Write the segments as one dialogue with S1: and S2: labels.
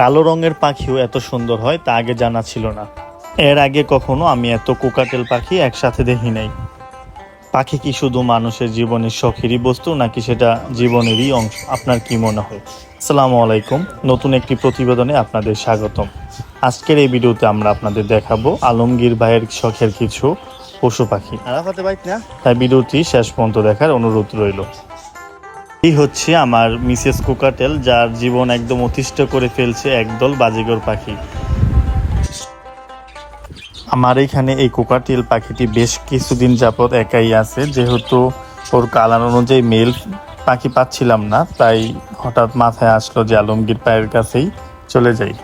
S1: কালো রঙের পাখিও এত সুন্দর হয় তা আগে জানা ছিল না। এর আগে কখনো আমি এত কোকাটেল পাখি একসাথে দেখি নাই। পাখি কি শুধু মানুষের জীবনের শখেরই বস্তু নাকি সেটা জীবনেরই অংশ? আপনার কি মনে হয়? আসসালামু আলাইকুম। নতুন একটি প্রতিবেদনে আপনাদের স্বাগতম। আজকের এই ভিডিওতে আমরা আপনাদের দেখাবো আলমগীর ভাইয়ের শখের কিছু পশু পাখি। তাই ভিডিওটি শেষ পর্যন্ত দেখার অনুরোধ রইল। এই হচ্ছে আমার মিসেস কোকাটেল, যার জীবন একদম অতিষ্ঠ করে ফেলছে একদল বাজিগর পাখি। আমার এখানে এই কোকাটেল পাখিটি বেশ কিছুদিন যাবৎ একাই আছে। যেহেতু ওর কালার অনুযায়ী মেল পাখি পাচ্ছিলাম না, তাই হঠাৎ মাথায় আসলো যে আলমগীর ভাইয়ের কাছেই চলে যাই।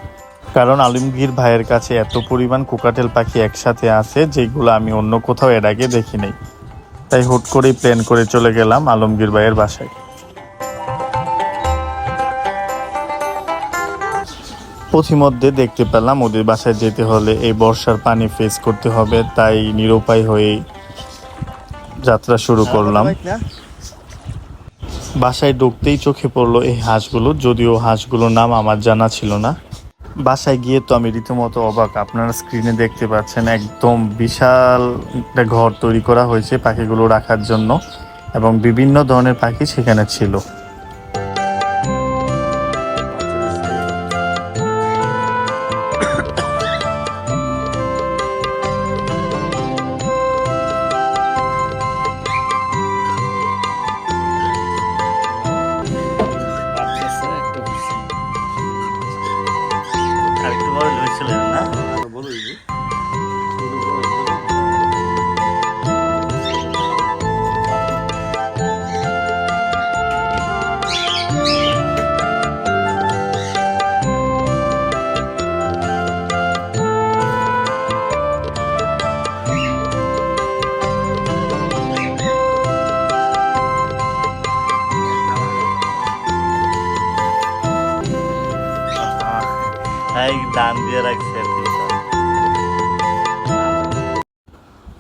S1: কারণ আলমগীর ভাইয়ের কাছে এত পরিমাণ কোকাটেল পাখি একসাথে আছে, যেগুলো আমি অন্য কোথাও এর আগে দেখি নাই তাই হুট করেই প্ল্যান করে চলে গেলাম আলমগীর ভাইয়ের বাসায়। পথিমধ্যে দেখতে পেলাম, ওদের বাসায় যেতে হলে এই বর্ষার পানি ফেস করতে হবে, তাই নিরুপায় হয়ে যাত্রা শুরু করলাম। বাসায় ঢুকতেই চোখে পড়ল এই হাঁসগুলো, যদিও হাঁসগুলোর নাম আমার জানা ছিল না। বাসায় গিয়ে তো আমি রীতিমতো অবাক, আপনারা স্ক্রিনে দেখতে পাচ্ছেন একদম বিশাল একটা ঘর তৈরি করা হয়েছে পাখিগুলো রাখার জন্য, এবং বিভিন্ন ধরনের পাখি সেখানে ছিল।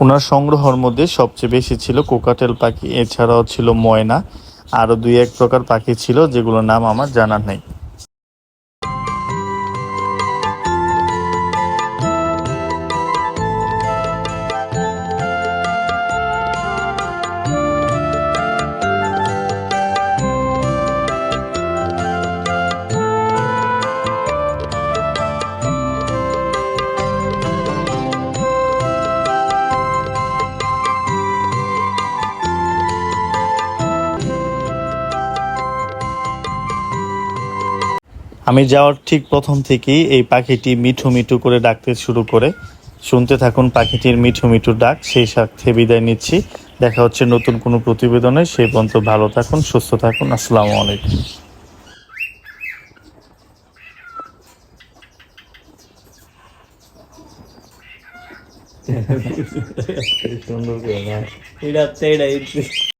S1: ওনার সংগ্রহের মধ্যে সবচেয়ে বেশি ছিল কোকাটেল পাখি, এছাড়াও ছিল ময়না। আরও দুই এক প্রকার পাখি ছিল, যেগুলোর নাম আমার জানা নেই। আমি যাওয়ার ঠিক প্রথম থেকেই এই পাখিটি মিঠু মিঠু করে ডাকতে শুরু করে। শুনতে থাকুন পাখিটির মিঠু মিঠু ডাক, সেই সাথে বিদায় নিচ্ছি। দেখা হচ্ছে নতুন কোনো প্রতিবেদনে। সেই পর্যন্ত ভালো থাকুন, সুস্থ থাকুন। আসসালামু আলাইকুম।
S2: এটা এটা